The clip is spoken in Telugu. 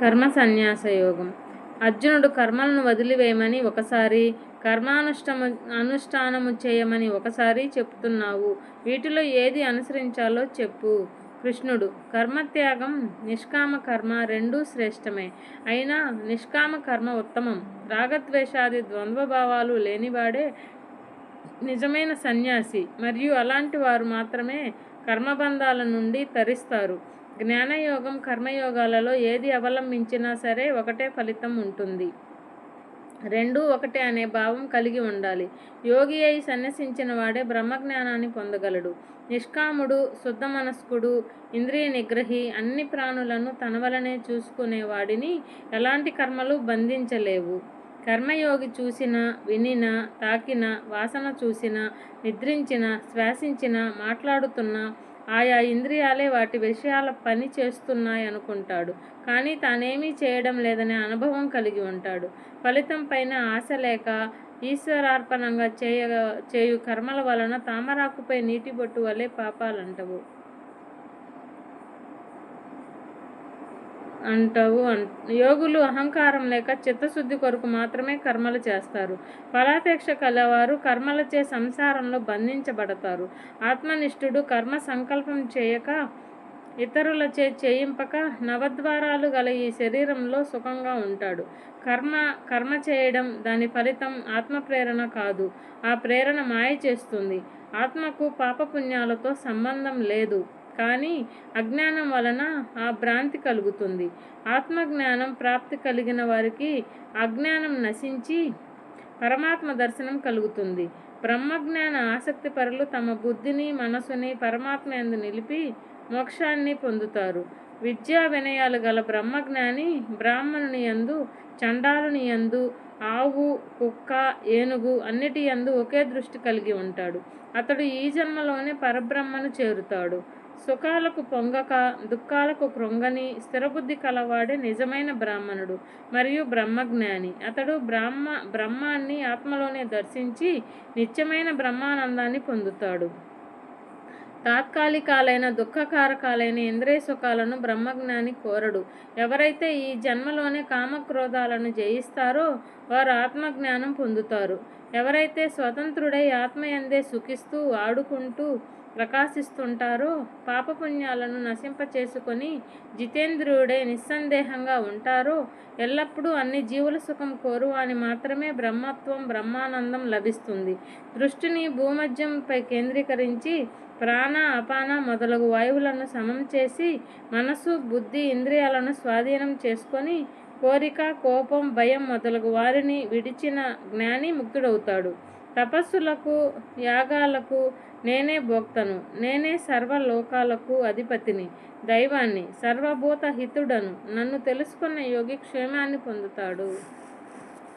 కర్మ సన్యాస యోగం. అర్జునుడు కర్మలను వదిలివేయమని ఒకసారి కర్మానుష్టము అనుష్ఠానము చేయమని ఒకసారి చెప్తున్నావు. వీటిలో ఏది అనుసరించాలో చెప్పు. కృష్ణుడు కర్మత్యాగం నిష్కామ కర్మ రెండూ శ్రేష్టమే. అయినా నిష్కామ కర్మ ఉత్తమం. రాగద్వేషాది ద్వంద్వభావాలు లేనివాడే నిజమైన సన్యాసి. మరియు అలాంటి వారు మాత్రమే కర్మబంధాల నుండి తరిస్తారు. జ్ఞానయోగం కర్మయోగాలలో ఏది అవలంబించినా సరే ఒకటే ఫలితం ఉంటుంది. రెండు ఒకటే అనే భావం కలిగి ఉండాలి. యోగి అయి సన్యసించిన వాడే బ్రహ్మజ్ఞానాన్ని పొందగలడు. నిష్కాముడు శుద్ధ మనస్కుడు ఇంద్రియ నిగ్రహి అన్ని ప్రాణులను తన వలనే చూసుకునేవాడిని ఎలాంటి కర్మలు బంధించలేవు. కర్మయోగి చూసిన వినిన తాకిన వాసన చూసిన నిద్రించిన శ్వాసించిన మాట్లాడుతున్న ఆయా ఇంద్రియాలే వాటి విషయాల పని చేస్తున్నాయి అనుకుంటాడు. కానీ తానేమీ చేయడం లేదనే అనుభవం కలిగి ఉంటాడు. ఫలితం పైన ఆశ లేక ఈశ్వరార్పణంగా చేయ చేయు కర్మల వలన తామరాకుపై నీటి బొట్టు వలె పాపాలంటవు. అంటావు యోగులు అహంకారం లేక చిత్తశుద్ధి కొరకు మాత్రమే కర్మలు చేస్తారు. ఫలాపేక్ష కలవారు కర్మలచే సంసారంలో బంధించబడతారు. ఆత్మనిష్ఠుడు కర్మ సంకల్పం చేయక ఇతరులచే చేయింపక నవద్వారాలు గల ఈ శరీరంలో సుఖంగా ఉంటాడు. కర్మ కర్మ చేయడం దాని ఫలితం ఆత్మ ప్రేరణ కాదు. ఆ ప్రేరణ మాయ చేస్తుంది. ఆత్మకు పాపపుణ్యాలతో సంబంధం లేదు. కానీ అజ్ఞానం వలన ఆ భ్రాంతి కలుగుతుంది. ఆత్మజ్ఞానం ప్రాప్తి కలిగిన వారికి అజ్ఞానం నశించి పరమాత్మ దర్శనం కలుగుతుంది. బ్రహ్మజ్ఞాన ఆసక్తి పరులు తమ బుద్ధిని మనసుని పరమాత్మ ఎందు నిలిపి మోక్షాన్ని పొందుతారు. విద్యా వినయాలు గల బ్రహ్మజ్ఞాని బ్రాహ్మణుని యందు చండాలుని యందు ఆవు కుక్క ఏనుగు అన్నిటి యందు ఒకే దృష్టి కలిగి ఉంటాడు. అతడు ఈ జన్మలోనే పరబ్రహ్మను చేరుతాడు. సుఖాలకు పొంగక దుఃఖాలకు కృంగని స్థిరబుద్ధి కలవాడే నిజమైన బ్రాహ్మణుడు మరియు బ్రహ్మజ్ఞాని. అతడు బ్రహ్మ బ్రహ్మాన్ని ఆత్మలోనే దర్శించి నిత్యమైన బ్రహ్మానందాన్ని పొందుతాడు. తాత్కాలికాలైన దుఃఖకారకాలైన ఇంద్రియ సుఖాలను బ్రహ్మజ్ఞాని కోరడు. ఎవరైతే ఈ జన్మలోనే కామక్రోధాలను జయిస్తారో వారు ఆత్మజ్ఞానం పొందుతారు. ఎవరైతే స్వతంత్రుడై ఆత్మయందే సుఖిస్తూ ఆడుకుంటూ ప్రకాశిస్తుంటారో. పాపపుణ్యాలను నశింపచేసుకొని జితేంద్రుడే నిస్సందేహంగా ఉంటారో. ఎల్లప్పుడూ అన్ని జీవుల సుఖం కోరువాని మాత్రమే బ్రహ్మత్వం బ్రహ్మానందం లభిస్తుంది. దృష్టిని భూమధ్యంపై కేంద్రీకరించి ప్రాణ అపాన మొదలగు వాయువులను సమం చేసి మనసు బుద్ధి ఇంద్రియాలను స్వాధీనం చేసుకొని కోరిక కోపం భయం మొదలగు వారిని విడిచిన జ్ఞాని ముక్తుడవుతాడు. తపస్సులకు యాగాలకు నేనే భోక్తను. నేనే సర్వలోకాలకు అధిపతిని దైవాన్ని సర్వభూత హితుడను నన్ను తెలుసుకున్న యోగి క్షేమాన్ని పొందుతాడు.